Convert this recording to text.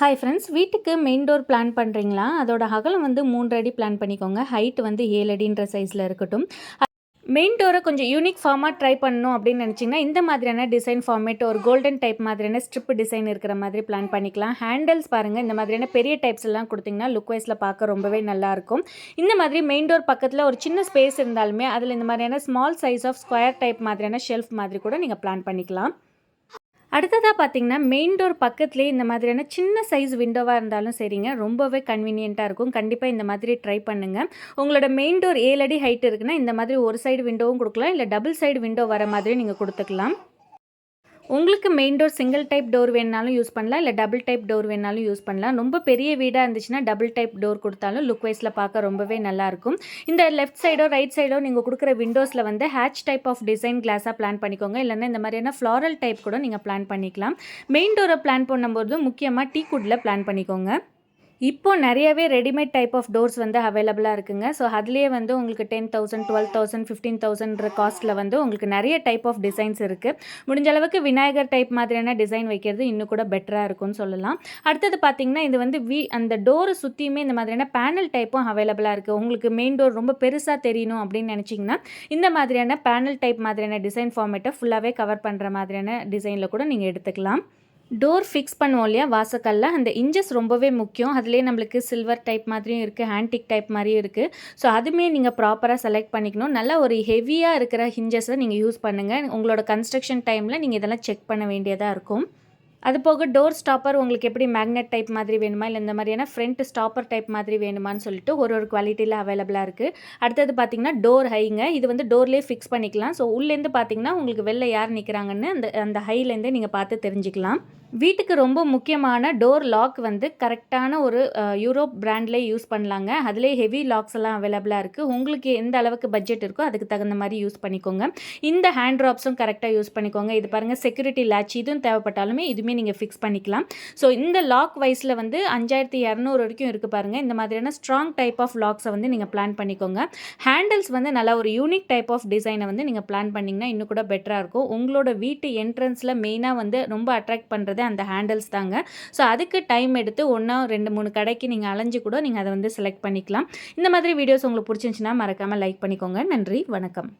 Hi friends வீட்டுக்கு main door plan பண்ணுறீங்களா அதோட அகலம் வந்து மூன்று அடி பிளான் பண்ணிக்கோங்க. ஹைட் வந்து ஏழு அடின்ற சைஸில் இருக்கட்டும். மெயின் டோரை கொஞ்சம் யூனிக் ஃபார்மாக ட்ரை பண்ணணும் அப்படின்னு நினச்சிங்கன்னா இந்த மாதிரியான டிசைன் ஃபார்மேட் ஒரு கோல்டன் டைப் மாதிரியான ஸ்ட்ரிப் டிசைன் இருக்கிற மாதிரி பிளான் பண்ணிக்கலாம். ஹேண்டில்ஸ் பாருங்கள் இந்த மாதிரியான பெரிய டைப்ஸ் எல்லாம் கொடுத்திங்கன்னா லுக் வைஸில் பார்க்க ரொம்பவே நல்லாயிருக்கும் இந்த மாதிரி மெயின் டோர் பக்கத்தில் ஒரு சின்ன ஸ்பேஸ் இருந்தாலுமே அதில் இந்த மாதிரியான small size of square type மாதிரியான ஷெல்ஃப் மாதிரி கூட நீங்கள் பிளான் பண்ணிக்கலாம். அடுத்ததாக பார்த்தீங்கன்னா மெயின் டோர் பக்கத்துலேயே இந்த மாதிரியான சின்ன சைஸ் விண்டோவாக இருந்தாலும் சரிங்க. ரொம்பவே கன்வீனியண்ட்டாக இருக்கும். கண்டிப்பாக இந்த மாதிரி ட்ரை பண்ணுங்கள் உங்களோட மெயின் டோர் ஏழு அடி ஹைட் இருக்குன்னா இந்த மாதிரி ஒரு சைடு விண்டோவும் கொடுக்கலாம். இல்லை டபுள் சைடு விண்டோ வர மாதிரி நீங்கள் கொடுத்துக்கலாம். உங்களுக்கு main door single type door வேணாலும் யூஸ் பண்ணலாம் இல்லை டபுள் டைப் டோர் வேணாலும் யூஸ் பண்ணலாம். ரொம்ப பெரிய வீடாக இருந்துச்சுன்னா டபுள் டைப் டோர் கொடுத்தாலும் லுக் வைஸில் பார்க்க ரொம்பவே நல்லாயிருக்கும் இந்த லெஃப்ட் சைடோ ரைட் சைடோ நீங்கள் கொடுக்குற விண்டோஸில் வந்து ஹேட்ச் டைப் ஆஃப் டிசைன் கிளாஸாக பிளான் பண்ணிக்கோங்க. இல்லைன்னா இந்த மாதிரியான ஃப்ளாரல் டைப் கூட நீங்கள் பிளான் பண்ணிக்கலாம். மெயின் டோரை பிளான் பண்ணும்போது முக்கியமாக டீ குட்டில் பிளான் பண்ணிக்கோங்க. இப்போ நிறையவே ரெடிமேட் டைப் ஆஃப் டோர்ஸ் வந்து அவைலபிளாக இருக்குங்க. ஸோ அதுலேயே வந்து உங்களுக்கு ten thousand twelve thousand fifteen தௌசண்ட்ற காஸ்ட்டில் வந்து உங்களுக்கு நிறைய டைப் ஆஃப் டிசைன்ஸ் இருக்குது முடிஞ்ச அளவுக்கு விநாயகர் டைப் மாதிரியான டிசைன் வைக்கிறது இன்னும் கூட பெட்டராக இருக்கும்னு சொல்லலாம். அடுத்தது பார்த்திங்கன்னா இது வந்து வி அந்த டோரை சுற்றியுமே இந்த மாதிரியான பேனல் டைப்பும் அவைலபிளாக இருக்குது உங்களுக்கு மெயின் டோர் ரொம்ப பெருசாக தெரியணும் அப்படின்னு நினச்சிங்கன்னா இந்த மாதிரியான பேனல் டைப் மாதிரியான டிசைன் ஃபார்மேட்டை ஃபுல்லாகவே கவர் பண்ணுற மாதிரியான டிசைனில் கூட நீங்கள் எடுத்துக்கலாம். டோர் ஃபிக்ஸ் பண்ணுவோம் இல்லையா வாசக்கல்ல? அந்த இன்ஜஸ் ரொம்பவே முக்கியம். அதுலேயே நம்மளுக்கு சில்வர் டைப் மாதிரியும் இருக்குது ஹேண்டிக் டைப் மாதிரியும் இருக்குது ஸோ அதுவுமே நீங்கள் ப்ராப்பராக செலக்ட் பண்ணிக்கணும். நல்லா ஒரு ஹெவியாக இருக்கிற ஹிஞ்சஸை நீங்கள் யூஸ் பண்ணுங்கள் உங்களோட கன்ஸ்ட்ரக்ஷன் டைமில் நீங்கள் இதெல்லாம் செக் பண்ண வேண்டியதாக இருக்கும். அது போக டோர் ஸ்டாப்பர் உங்களுக்கு எப்படி மேக்னெட் டைப் மாதிரி வேணுமா? இல்லை இந்த மாதிரியான ஃப்ரண்ட் ஸ்டாப்பர் டைப் மாதிரி வேணுமான்னு சொல்லிட்டு ஒரு ஒரு குவாலிட்டியில் அவைலபிளாக இருக்குது அடுத்தது பார்த்தீங்கன்னா டோர் ஹைங்க இது வந்து டோர்லேயே ஃபிக்ஸ் பண்ணிக்கலாம். ஸோ உள்ளேருந்து பார்த்தீங்கன்னா உங்களுக்கு வெளில யார் நிற்கிறாங்கன்னு அந்த அந்த ஹைலேருந்தே நீங்கள் பார்த்து தெரிஞ்சுக்கலாம். வீட்டுக்கு ரொம்ப முக்கியமான டோர் லாக் வந்து கரெக்டான ஒரு யூரோப் பிராண்ட்லேயே யூஸ் பண்ணலாங்க. அதிலே ஹெவி லாக்ஸ் எல்லாம் அவைலபிளாக இருக்குது உங்களுக்கு எந்த அளவுக்கு பட்ஜெட் இருக்கோ அதுக்கு தகுந்த மாதிரி யூஸ் பண்ணிக்கோங்க. இந்த ஹேண்ட் ட்ராப்ஸும் கரெக்டாக யூஸ் பண்ணிக்கோங்க. இது பாருங்கள் செக்யூரிட்டி லேட்ச் இதுவும் தேவைப்பட்டாலுமே இதுவுமே நீங்கள் ஃபிக்ஸ் பண்ணிக்கலாம். ஸோ இந்த லாக் வைஸில் வந்து அஞ்சாயிரத்தி இரநூறு வரைக்கும் இருக்குது பாருங்கள் இந்த மாதிரியான ஸ்ட்ராங் டைப் ஆஃப் லாக்ஸை வந்து நீங்கள் பிளான் பண்ணிக்கோங்க. ஹேண்டில்ஸ் வந்து நல்லா ஒரு யூனிக் டைப் ஆஃப் டிசைனை வந்து நீங்கள் பிளான் பண்ணிங்கன்னா இன்னும் கூட பெட்டராக இருக்கும். உங்களோட வீட்டு என்ட்ரன்ஸில் மெயினாக வந்து ரொம்ப அட்ராக்ட் பண்ணுறது அந்த ஹேண்டில்ஸ் தாங்க. ஸோ அதுக்கு டைம் எடுத்து ஒன்றா ரெண்டு மூணு கடைக்கு நீங்கள் அலைஞ்சு கூட நீங்கள் அதை வந்து செலக்ட் பண்ணிக்கலாம். இந்த மாதிரி வீடியோஸ் உங்களுக்கு பிடிச்சிருந்துச்சின்னா மறக்காமல் லைக் பண்ணிக்கோங்க. நன்றி வணக்கம்.